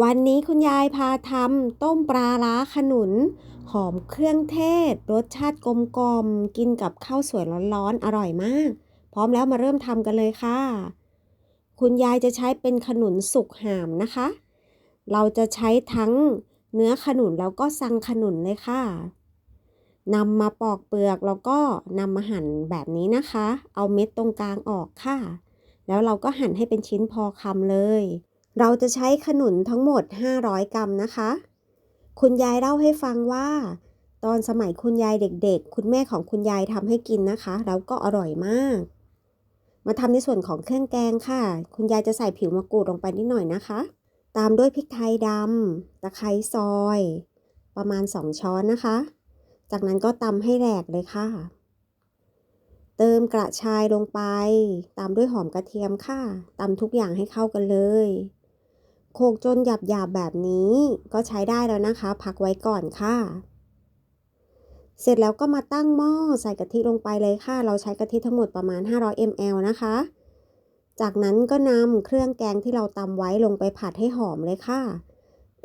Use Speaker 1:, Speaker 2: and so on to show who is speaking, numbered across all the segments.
Speaker 1: วันนี้คุณยายพาทำต้มปลาร้าขนุน หอมเครื่องเทศ รสชาติกลมกลมกินกับข้าวสวยร้อนๆ อร่อยมาก พร้อมแล้วมาเริ่มทำกันเลยค่ะ คุณยายจะใช้เป็นขนุนสุกหามนะคะ เราจะใช้ทั้งเนื้อขนุนแล้วก็สังขนุนเลยค่ะนำมาปอกเปลือกแล้วก็นำมาหั่นแบบนี้นะคะ เอาเม็ดตรงกลางออกค่ะ แล้วเราก็หั่นให้เป็นชิ้นพอคำเลย เราจะใช้ขนุนทั้งหมด 500 กรัมนะคะ คุณยายเล่าให้ฟังว่า ตอนสมัยคุณยายเด็กๆ คุณแม่ของคุณยายทำให้กินนะคะ แล้วก็อร่อยมาก มาทำในส่วนของเครื่องแกงค่ะ คุณยายจะใส่ผิวมะกรูดลงไปนิดหน่อยนะคะ ตามด้วยพริกไทยดำตะไคร้ซอย ประมาณ 2 ช้อนนะคะ จากนั้นก็ตำให้แหลกเลยค่ะ เติมกระชายลงไป ตามด้วยหอมกระเทียมค่ะตำทุกอย่างให้เข้ากันเลย โขกจนหยาบๆแบบนี้ก็ใช้ได้แล้วนะคะ พักไว้ก่อนค่ะ เสร็จแล้วก็มาตั้งหม้อใส่กะทิลงไปเลยค่ะ เราใช้กะทิทั้งหมดประมาณ 500 ml นะคะ จากนั้นก็นำเครื่องแกงที่เราตำไว้ลงไปผัดให้หอมเลยค่ะ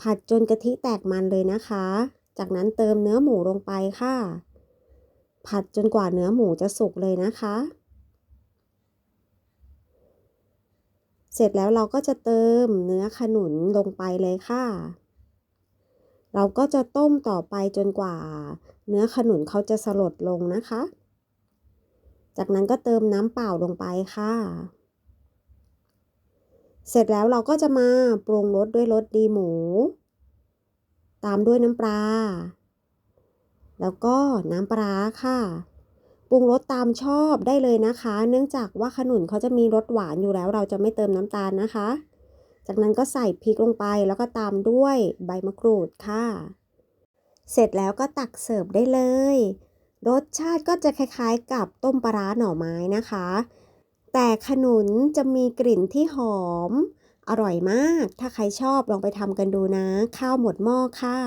Speaker 1: ผัดจนกะทิแตกมันเลยนะคะ จากนั้นเติมเนื้อหมูลงไปค่ะ ผัดจนกว่าเนื้อหมูจะสุกเลยนะคะ เสร็จแล้วเราก็จะเติมเนื้อขนุนลงไปเลยค่ะ เราก็จะต้มต่อไปจนกว่า เนื้อขนุนเขาจะสลดลงนะคะ จากนั้นก็เติมน้ำเปล่าลงไปค่ะ เสร็จแล้วเราก็จะมาปรุงรสด้วยรสดีหมู ตามด้วยน้ำปลา แล้วก็น้ำปลาค่ะ ปรุงรสตามชอบได้เลยนะคะ เนื่องจากว่าขนุนเขาจะมีรสหวานอยู่แล้ว เราจะไม่เติมน้ำตาลนะคะ จากนั้นก็ใส่พริกลงไปแล้วก็ตามด้วยใบมะกรูดค่ะ เสร็จแล้วก็ตักเสิร์ฟได้เลย รสชาติก็จะคล้ายๆ กับต้มปลาร้าหน่อไม้นะคะ แต่ขนุนจะมีกลิ่นที่หอม อร่อยมาก ถ้าใครชอบลองไปทำกันดูนะ ข้าวหมดหม้อค่ะ